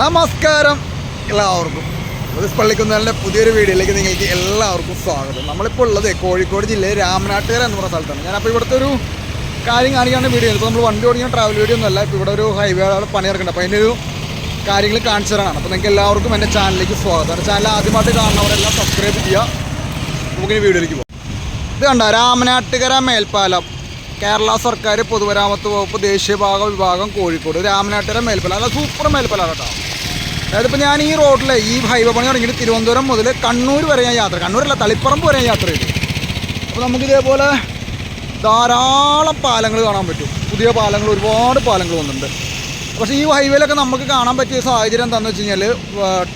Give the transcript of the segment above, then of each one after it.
നമസ്കാരം എല്ലാവർക്കും. ഉദിസ് പള്ളിക്കുന്നതിന്റെ പുതിയൊരു വീഡിയോയിലേക്ക് നിങ്ങൾക്ക് എല്ലാവർക്കും സ്വാഗതം. നമ്മളിപ്പോൾ ഉള്ളത് കോഴിക്കോട് ജില്ലയിൽ രാമനാട്ടുകര എന്ന് പറഞ്ഞ സ്ഥലത്താണ്. ഞാനപ്പോൾ ഇവിടുത്തെ ഒരു കാര്യം കാണിക്കാണ് വീഡിയോ ഇപ്പോൾ നമ്മൾ വണ്ടി ഓടിക്കുന്ന ട്രാവൽ വീഡിയോ ഒന്നുമല്ല. ഇപ്പോൾ ഇവിടെ ഒരു ഹൈവേ പണി ഇറക്കുന്നുണ്ട് അപ്പോൾ അതിന്റെ ഒരു കാര്യങ്ങൾ കാണിച്ചു തരാനാണ് അപ്പോൾ നിങ്ങൾക്ക് എല്ലാവർക്കും എന്റെ ചാനലിലേക്ക് സ്വാഗതം. എന്റെ ചാനൽ ആദ്യമായിട്ട് കാണുന്നവരെല്ലാം സബ്സ്ക്രൈബ് ചെയ്യുക. നമുക്കിനി വീഡിയോയിലേക്ക് പോകാം. ഇത് കണ്ട? രാമനാട്ടുകര മേൽപ്പാലം. കേരള സർക്കാർ പൊതുമരാമത്ത് വകുപ്പ് ദേശീയപാക വിഭാഗം കോഴിക്കോട് രാമനാട്ടുകര മേൽപ്പല അല്ല സൂപ്പർ മേൽപ്പല കേട്ടോ. അതായത് ഇപ്പോൾ ഞാൻ ഈ റോഡിലെ ഈ ഹൈവേ പണി തുടങ്ങിയിട്ട് തിരുവനന്തപുരം മുതൽ കണ്ണൂർ വരെ ഞാൻ യാത്ര കണ്ണൂരല്ല തളിപ്പറമ്പ് വരെ ഞാൻ യാത്ര ചെയ്തു. അപ്പോൾ നമുക്കിതേപോലെ ധാരാളം പാലങ്ങൾ കാണാൻ പറ്റും. പുതിയ പാലങ്ങൾ ഒരുപാട് പാലങ്ങൾ വന്നിട്ടുണ്ട്. പക്ഷേ ഈ ഹൈവേയിലൊക്കെ നമുക്ക് കാണാൻ പറ്റിയ സാഹചര്യം എന്താണെന്ന് വെച്ച് കഴിഞ്ഞാൽ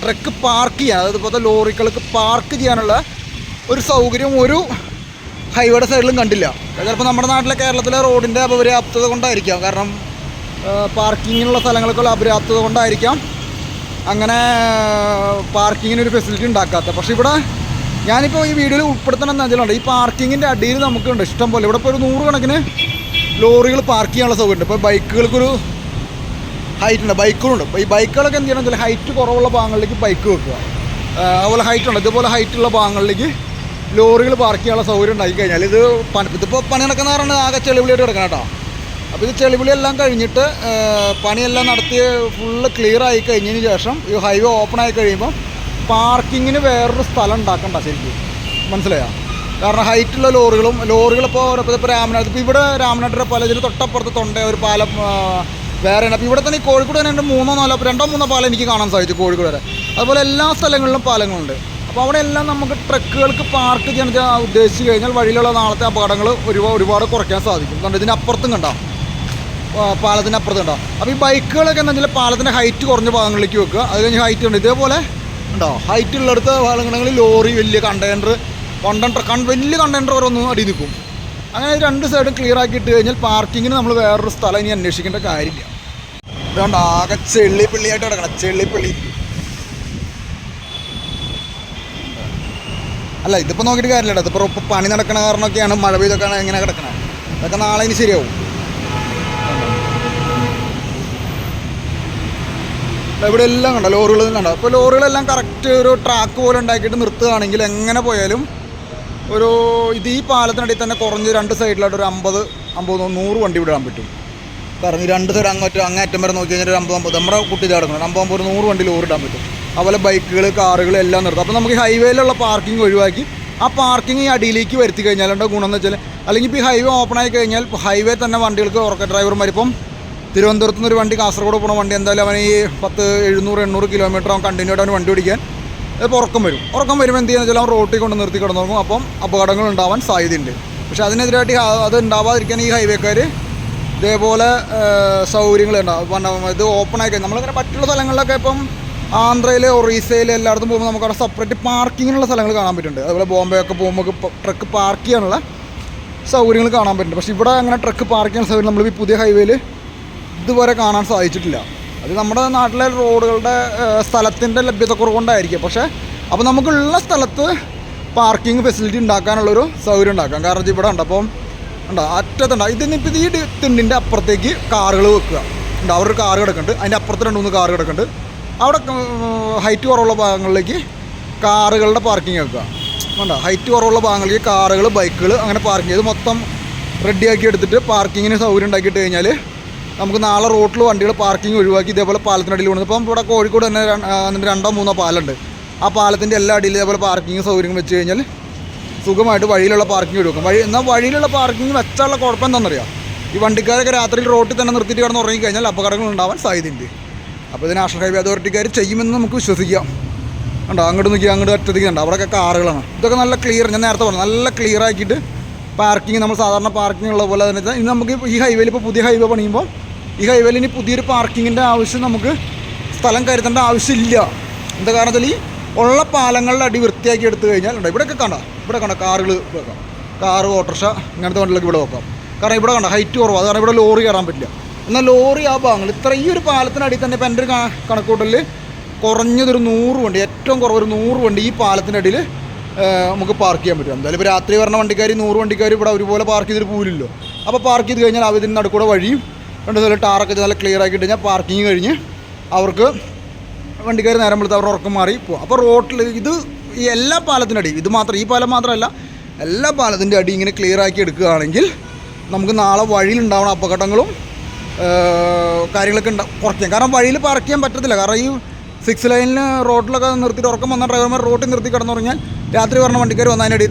ട്രക്ക് പാർക്ക് ചെയ്യാൻ അതായത് ഇപ്പോഴത്തെ ലോറികൾക്ക് പാർക്ക് ചെയ്യാനുള്ള ഒരു സൗകര്യം ഒരു ഹൈവേയുടെ സൈഡിലും കണ്ടില്ല. ചിലപ്പോൾ നമ്മുടെ നാട്ടിലെ കേരളത്തിലെ റോഡിന്റെ അപര്യാപ്തത കൊണ്ടായിരിക്കാം. കാരണം പാർക്കിങ്ങിനുള്ള സ്ഥലങ്ങൾക്കുള്ള അപര്യാപ്തത കൊണ്ടായിരിക്കാം അങ്ങനെ പാർക്കിങ്ങിനൊരു ഫെസിലിറ്റി ഉണ്ടാക്കാത്ത. പക്ഷേ ഇവിടെ ഞാനിപ്പോൾ ഈ വീഡിയോയിൽ ഉൾപ്പെടുത്തണം എന്ന് വെച്ചാലുണ്ട് ഈ പാർക്കിങ്ങിന്റെ അടിയിൽ നമുക്കുണ്ട്. ഇഷ്ടം പോലെ. ഇവിടെ ഇപ്പോൾ ഒരു നൂറുകണക്കിന് ലോറികൾ പാർക്ക് ചെയ്യാനുള്ള സൗകര്യമുണ്ട്. ഇപ്പോൾ ബൈക്കുകൾക്കൊരു ഹൈറ്റ് ഉണ്ട്. ബൈക്കുകളുണ്ട്. അപ്പോൾ ഈ ബൈക്കുകളൊക്കെ എന്ത് ചെയ്യണം വെച്ചാൽ ഹൈറ്റ് കുറവുള്ള ഭാഗങ്ങളിലേക്ക് ബൈക്ക് വെക്കുക. അതുപോലെ ഹൈറ്റ് ഉണ്ട്. ഇതുപോലെ ഹൈറ്റുള്ള ഭാഗങ്ങളിലേക്ക് ലോറികൾ പാർക്ക് ചെയ്യാനുള്ള സൗകര്യം ഉണ്ടാക്കി കഴിഞ്ഞാൽ ഇത് പണി ഇതിപ്പോൾ പണി നടക്കുന്ന കാരണം ആകെ ചെളിവിളിയായിട്ട് കിടക്കണം കേട്ടോ. അപ്പോൾ ഇത് ചെളിവിളി എല്ലാം കഴിഞ്ഞിട്ട് പണിയെല്ലാം നടത്തി ഫുള്ള് ക്ലിയർ ആയി കഴിഞ്ഞതിന് ശേഷം ഈ ഹൈവേ ഓപ്പൺ ആയി കഴിയുമ്പോൾ പാർക്കിങ്ങിന് വേറൊരു സ്ഥലം ഉണ്ടാക്കണ്ട ശരിക്കും. മനസ്സിലായോ? കാരണം ഹൈറ്റുള്ള ലോറികളും ലോറികളിപ്പോൾ ഇപ്പോൾ രാമനാട് ഇപ്പോൾ ഇവിടെ രാമനാട്ടിലെ പല ഇതിന് തൊട്ടപ്പുറത്ത് തൊണ്ട ഒരു പാലം വേറെ അപ്പോൾ ഇവിടെ തന്നെ കോഴിക്കോട് തന്നെ രണ്ട് മൂന്നോ നാലോ രണ്ടോ മൂന്നോ പാലം എനിക്ക് കാണാൻ സാധിച്ചു കോഴിക്കോട് വരെ. അതുപോലെ എല്ലാ സ്ഥലങ്ങളിലും പാലങ്ങളുണ്ട്. അപ്പോൾ അവിടെ എല്ലാം നമുക്ക് ട്രക്കുകൾക്ക് പാർക്ക് ചെയ്യാൻ ഉദ്ദേശിച്ച് കഴിഞ്ഞാൽ വഴിയിലുള്ള നാളത്തെ അപകടങ്ങൾ ഒരുപാട് ഒരുപാട് കുറയ്ക്കാൻ സാധിക്കും. കണ്ടോ ഇതിനപ്പുറത്തും കണ്ടോ? അപ്പുറത്ത് കണ്ടോ? അപ്പോൾ ഈ ബൈക്കുകളൊക്കെ എന്താ വെച്ചാൽ പാലത്തിന്റെ ഹൈറ്റ് കുറഞ്ഞ ഭാഗങ്ങളിലേക്ക് വെക്കുക. അത് കഴിഞ്ഞ് ഹൈറ്റ് ഉണ്ട് ഇതേപോലെ ഉണ്ടോ ഹൈറ്റ് ഉള്ളിടത്ത് ഭാഗങ്ങളിൽ ലോറി വലിയ കണ്ടെയ്നർ കൺ വലിയ കണ്ടെയ്നർ വരെ ഒന്ന് അടി നിൽക്കും. അങ്ങനെ രണ്ട് സൈഡും ക്ലിയർ ആക്കിയിട്ട് കഴിഞ്ഞാൽ പാർക്കിങ്ങിന് നമ്മൾ വേറൊരു സ്ഥലം ഇനി അന്വേഷിക്കേണ്ട കാര്യമില്ല. അതുകൊണ്ട് ആകെ ചെള്ളി പിള്ളിയായിട്ട് കിടക്കണം. ചെള്ളി അല്ല ഇതിപ്പോൾ നോക്കിയിട്ട് കാര്യമില്ല ഇതിപ്പോൾ ഇപ്പോൾ പണി നടക്കണ കാരണമൊക്കെയാണ് മഴ പെയ്തൊക്കെയാണ് ഇങ്ങനെ കിടക്കണത് അതൊക്കെ നാളെ ഇനി ശരിയാവും. ഇവിടെ എല്ലാം കണ്ട? ലോറികൾ കണ്ടോ? അപ്പോൾ ലോറികളെല്ലാം കറക്റ്റ് ഒരു ട്രാക്ക് പോലെ ഉണ്ടാക്കിയിട്ട് നിർത്തുകയാണെങ്കിൽ എങ്ങനെ പോയാലും ഒരു ഇത് ഈ പാലത്തിനടിയിൽ തന്നെ കുറഞ്ഞ് രണ്ട് സൈഡിലായിട്ട് ഒരു അമ്പത് അമ്പത് നൂറ് വണ്ടി വിടാൻ പറ്റും. കാരണം രണ്ട് സൈഡ് അങ്ങോട്ട് അങ്ങേറ്റം വരെ നോക്കി കഴിഞ്ഞാൽ ഒരു അമ്പത് അമ്പത്. നമ്മുടെ കുട്ടി കിടക്കണം അമ്പത് അമ്പത് ഒരു നൂറ് വണ്ടി ലോറി ഇടാൻ പറ്റും. അതുപോലെ ബൈക്കുകൾ കാറുകൾ എല്ലാം നിർത്തും. അപ്പോൾ നമുക്ക് ഹൈവേയിലുള്ള പാർക്കിംഗ് ഒഴിവാക്കി. ആ പാർക്കിംഗ് ഈ അടിയിലേക്ക് വരുത്തി കഴിഞ്ഞാൽ ഉണ്ടോ ഗുണം എന്ന് വെച്ചാൽ അല്ലെങ്കിൽ ഇപ്പോൾ ഈ ഹൈവേ ഓപ്പൺ ആയി കഴിഞ്ഞാൽ ഹൈവേ തന്നെ വണ്ടികൾക്ക് ഉറക്ക ഡ്രൈവർമാർ ഇപ്പം തിരുവനന്തപുരത്ത് നിന്ന് ഒരു വണ്ടി കാസർഗോഡ് പോകുന്ന വണ്ടി എന്തായാലും അവൻ ഈ പത്ത് എഴുന്നൂറ് എണ്ണൂറ് കിലോമീറ്റർ അവൻ കണ്ടിന്യൂ ആയിട്ട് അവൻ വണ്ടി ഓടിക്കാൻ. ഇപ്പോൾ ഉറക്കം വരും. ഉറക്കം വരുമ്പോൾ എന്ത് ചെയ്യുന്നത് വെച്ചാൽ റോട്ടിൽ കൊണ്ട് നിർത്തി കിടന്നു നോക്കും അപ്പം അപകടങ്ങൾ ഉണ്ടാവാൻ സാധ്യതയുണ്ട്. പക്ഷേ അതിനെതിരായിട്ട് അത് ഉണ്ടാവാതിരിക്കാൻ ഈ ഹൈവേക്കാർ ഇതേപോലെ സൗകര്യങ്ങൾ ഉണ്ടാവും. ഇത് ഓപ്പൺ ആയി കഴിഞ്ഞാൽ നമ്മളിങ്ങനെ മറ്റുള്ള സ്ഥലങ്ങളിലൊക്കെ ഇപ്പം ആന്ധ്രയിൽ ഒറീസയിൽ എല്ലായിടത്തും പോകുമ്പോൾ നമുക്ക് അവിടെ സെപ്പറേറ്റ് പാർക്കിങ്ങിനുള്ള സ്ഥലങ്ങൾ കാണാൻ പറ്റുന്നുണ്ട്. അതുപോലെ ബോംബെ ഒക്കെ പോകുമ്പോൾ ട്രക്ക് പാർക്ക് ചെയ്യാനുള്ള സൗകര്യങ്ങൾ കാണാൻ പറ്റുന്നുണ്ട്. പക്ഷേ ഇവിടെ അങ്ങനെ ട്രക്ക് പാർക്ക് ചെയ്യാൻ സൗകര്യം നമ്മൾ ഈ പുതിയ ഹൈവേയിൽ ഇതുവരെ കാണാൻ സാധിച്ചിട്ടില്ല. അത് നമ്മുടെ നാട്ടിലെ റോഡുകളുടെ സ്ഥലത്തിന്റെ ലഭ്യത കുറവുകൊണ്ടായിരിക്കും പക്ഷേ അപ്പോൾ നമുക്കുള്ള സ്ഥലത്ത് പാർക്കിംഗ് ഫെസിലിറ്റി ഉണ്ടാക്കാനുള്ളൊരു സൗകര്യം ഉണ്ടാക്കാം. കാരണം ഇവിടെ ഉണ്ട്. അപ്പം ഉണ്ടോ? അറ്റത്തുണ്ട്. ഇതിനിപ്പോൾ ഇത് ഈ തിണ്ടിന്റെ അപ്പുറത്തേക്ക് കാറുകൾ വെക്കുക. ഉണ്ട്? അവരൊരു കാർ കിടക്കുന്നുണ്ട്. അതിന്റെ അപ്പുറത്ത് രണ്ട് മൂന്ന് കാർ കിടക്കുന്നുണ്ട്. അവിടെ ഹൈറ്റ് കുറവുള്ള ഭാഗങ്ങളിലേക്ക് കാറുകളുടെ പാർക്കിംഗ് വെക്കുക വേണ്ട ഹൈറ്റ് കുറവുള്ള ഭാഗങ്ങളിലേക്ക് കാറുകൾ ബൈക്കുകൾ അങ്ങനെ പാർക്കിംഗ് ചെയ്ത് മൊത്തം റെഡിയാക്കി എടുത്തിട്ട് പാർക്കിങ്ങിന് സൗകര്യം ഉണ്ടാക്കിയിട്ട് കഴിഞ്ഞാൽ നമുക്ക് നാളെ റോട്ടിൽ വണ്ടികൾ പാർക്കിംഗ് ഒഴിവാക്കി ഇതേപോലെ പാലത്തിനടിയിൽ കൊണ്ടു ഇപ്പം ഇവിടെ കോഴിക്കോട് തന്നെ എന്നിട്ട് രണ്ടോ മൂന്നോ പാലുണ്ട്. ആ പാലത്തിന്റെ എല്ലാ അടിയിലും ഇതേപോലെ പാർക്കിംഗ് സൗകര്യം വെച്ച് കഴിഞ്ഞാൽ സുഖമായിട്ട് വഴിയിലുള്ള പാർക്കിംഗ് ഒഴിവാക്കും വഴി എന്നാൽ വഴിയിലുള്ള പാർക്കിംഗ് വെച്ചാലുള്ള കുഴപ്പം എന്താണെന്നറിയാം? ഈ വണ്ടിക്കാരൊക്കെ രാത്രിയിൽ റോട്ടിൽ തന്നെ നിർത്തിയിട്ട് കിടന്ന് ഉറങ്ങിക്കഴിഞ്ഞാൽ അപകടങ്ങൾ ഉണ്ടാവാൻ സാധ്യതയുണ്ട്. അപ്പോൾ ഇത് നാഷണൽ ഹൈവേ അതോറിറ്റിക്കാർ ചെയ്യുമെന്ന് നമുക്ക് വിശ്വസിക്കാം. ഉണ്ടോ അങ്ങോട്ട് നോക്കി അങ്ങോട്ട് അറ്റത്തേക്ക് ഉണ്ട് അവിടെയൊക്കെ കാറുകളാണ്. ഇതൊക്കെ നല്ല ക്ലിയർ ഞാൻ നേരത്തെ പറഞ്ഞു നല്ല ക്ലിയർ ആക്കിയിട്ട് പാർക്കിംഗ് നമ്മൾ സാധാരണ പാർക്കിംഗ് ഉള്ള പോലെ തന്നെ ഇനി നമുക്ക് ഈ ഹൈവേയിൽ ഇപ്പോൾ പുതിയ ഹൈവേ പണിയുമ്പോൾ ഈ ഹൈവേയിൽ ഇനി പുതിയൊരു പാർക്കിങ്ങിന്റെ ആവശ്യം നമുക്ക് സ്ഥലം കരുതേണ്ട ആവശ്യമില്ല. എന്താ കാരണം വെച്ചാൽ ഈ ഉള്ള പാലങ്ങളുടെ അടി വൃത്തിയാക്കി എടുത്തു കഴിഞ്ഞാൽ ഉണ്ടോ ഇവിടെയൊക്കെ കണ്ടോ? ഇവിടെ കണ്ടോ? കാറുകൾ വെക്കാം. കാറ് ഓട്ടോറിക്ഷ ഇങ്ങനത്തെ വണ്ടികളൊക്കെ ഇവിടെ വെക്കാം. കാരണം ഇവിടെ കണ്ടോ? ഹൈറ്റ് കുറവാണ് അത് ഇവിടെ ലോറി കയറാൻ പറ്റില്ല. എന്നാൽ ലോറി ആ ഭാഗങ്ങൾ. ഇത്ര ഈ ഒരു പാലത്തിനടി തന്നെ ഇപ്പം എന്റെ ഒരു കണ- കണക്കൂട്ടലിൽ കുറഞ്ഞതൊരു നൂറ് വണ്ടി ഏറ്റവും കുറവ് ഒരു നൂറ് വണ്ടി ഈ പാലത്തിന്റെ അടിയിൽ നമുക്ക് പാർക്ക് ചെയ്യാൻ പറ്റും. എന്തായാലും ഇപ്പോൾ രാത്രി വരണ വണ്ടിക്കാർ നൂറ് വണ്ടിക്കാർ ഇവിടെ ഒരുപോലെ പാർക്ക് ചെയ്തിട്ട് പോരില്ലല്ലോ അപ്പോൾ പാർക്ക് ചെയ്ത് കഴിഞ്ഞാൽ അവർ ഇതിന്റെ നടുക്കൂടെ വഴിയും രണ്ട് നല്ല ടാറൊക്കെ നല്ല ക്ലിയർ ആക്കി കഴിഞ്ഞാൽ പാർക്കിങ് കഴിഞ്ഞ് അവർക്ക് വണ്ടിക്കാർ നേരം വെളുത്ത് അവരുടെ ഉറക്കം മാറി പോകും അപ്പോൾ റോട്ടിൽ ഇത് ഈ എല്ലാ പാലത്തിന്റെ അടി ഇത് മാത്രം ഈ പാലം മാത്രമല്ല എല്ലാ പാലത്തിന്റെ അടി ഇങ്ങനെ ക്ലിയർ ആക്കി എടുക്കുകയാണെങ്കിൽ നമുക്ക് നാളെ വഴിയിലുണ്ടാവുന്ന അപകടങ്ങളും കാര്യങ്ങളൊക്കെ കുറയ്ക്കാം. കാരണം വഴിയിൽ പാർക്ക് ചെയ്യാൻ പറ്റത്തില്ല. കാരണം ഈ സിക്സ് ലൈനിൽ റോഡിലൊക്കെ നിർത്തിയിട്ട് ഉറക്കം വന്ന ഡ്രൈവർമാർ റോട്ടിൽ നിർത്തി കിടന്നുറങ്ങിയാൽ രാത്രി പറഞ്ഞ വണ്ടിക്കാർ വന്ന് അടി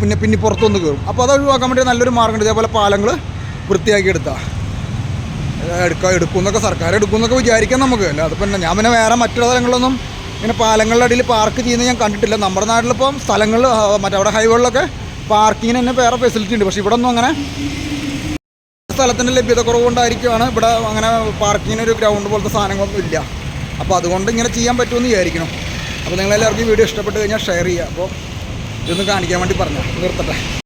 പിന്നെ പിന്നെ പുറത്തുനിന്ന് കയറും അപ്പോൾ അത് ഒഴിവാക്കാൻ വേണ്ടി നല്ലൊരു മാർഗമുണ്ട് ഇതേപോലെ പാലങ്ങൾ വൃത്തിയാക്കി എടുത്താൽ എടുക്കുക എടുക്കുമെന്നൊക്കെ സർക്കാർ എടുക്കുമെന്നൊക്കെ വിചാരിക്കാം നമുക്ക്. അല്ല അതിപ്പോൾ പിന്നെ ഞാൻ പിന്നെ വേറെ മറ്റുള്ള സ്ഥലങ്ങളിലൊന്നും ഇങ്ങനെ പാലങ്ങളുടെ അടിയിൽ പാർക്ക് ചെയ്യുന്നത് ഞാൻ കണ്ടിട്ടില്ല. നമ്മുടെ നാട്ടിലിപ്പം സ്ഥലങ്ങൾ മറ്റേ അവിടെ ഹൈവേകളിലൊക്കെ പാർക്കിങ്ങിന് തന്നെ വേറെ ഫെസിലിറ്റി ഉണ്ട്. പക്ഷേ ഇവിടെ ഒന്നും അങ്ങനെ സ്ഥലത്തിന്റെ ലഭ്യത കുറവുകൊണ്ടായിരിക്കുമാണ് ഇവിടെ അങ്ങനെ പാർക്കിങ്ങിനൊരു ഗ്രൗണ്ട് പോലത്തെ സാധനങ്ങളൊന്നും ഇല്ല. അപ്പോൾ അതുകൊണ്ട് ഇങ്ങനെ ചെയ്യാൻ പറ്റുമെന്ന് വിചാരിക്കണം അപ്പോൾ നിങ്ങളെല്ലാവർക്കും വീഡിയോ ഇഷ്ടപ്പെട്ട് കഴിഞ്ഞാൽ ഷെയർ ചെയ്യുക. അപ്പോൾ ഇതൊന്ന് കാണിക്കാൻ വേണ്ടി പറഞ്ഞു നിർത്തട്ടെ.